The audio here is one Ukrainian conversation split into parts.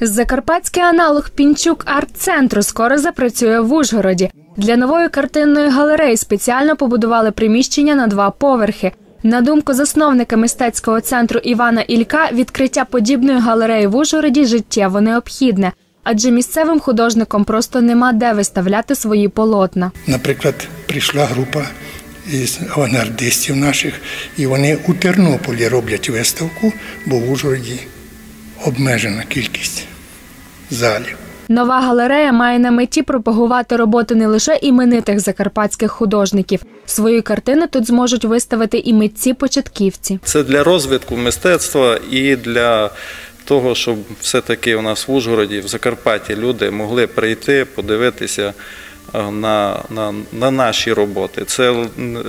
Закарпатський аналог Пінчук арт-центру скоро запрацює в Ужгороді. Для нової картинної галереї спеціально побудували приміщення на два поверхи. На думку засновника мистецького центру Івана Ілька, відкриття подібної галереї в Ужгороді життєво необхідне, адже місцевим художникам просто нема де виставляти свої полотна. Наприклад, прийшла група із авангардистів наших, і вони у Тернополі роблять виставку, бо в Ужгороді обмежена кількість залів. Нова галерея має на меті пропагувати роботи не лише іменитих закарпатських художників. Свої картини тут зможуть виставити і митці-початківці. Це для розвитку мистецтва і для того, щоб все-таки у нас в Ужгороді, в Закарпатті люди могли прийти, подивитися на, на, на наші роботи. Це,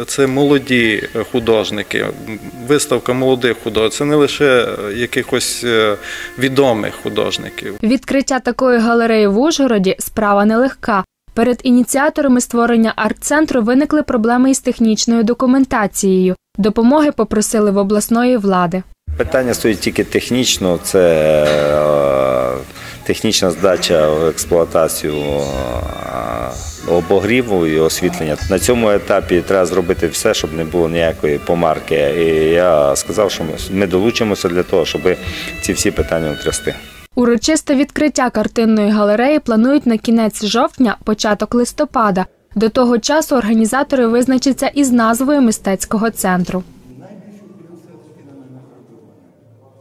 це молоді художники, виставка молодих художників. Це не лише якихось е, відомих художників. Відкриття такої галереї в Ужгороді справа нелегка. Перед ініціаторами створення арт-центру виникли проблеми із технічною документацією. Допомоги попросили в обласної влади. Питання стоїть тільки технічно, це е, технічна здача в експлуатацію обогріву і освітлення. На цьому етапі треба зробити все, щоб не було ніякої помарки. І я сказав, що ми долучимося для того, щоб ці всі питання утрясти. Урочисте відкриття картинної галереї планують на кінець жовтня, початок листопада. До того часу організатори визначаться із назвою мистецького центру.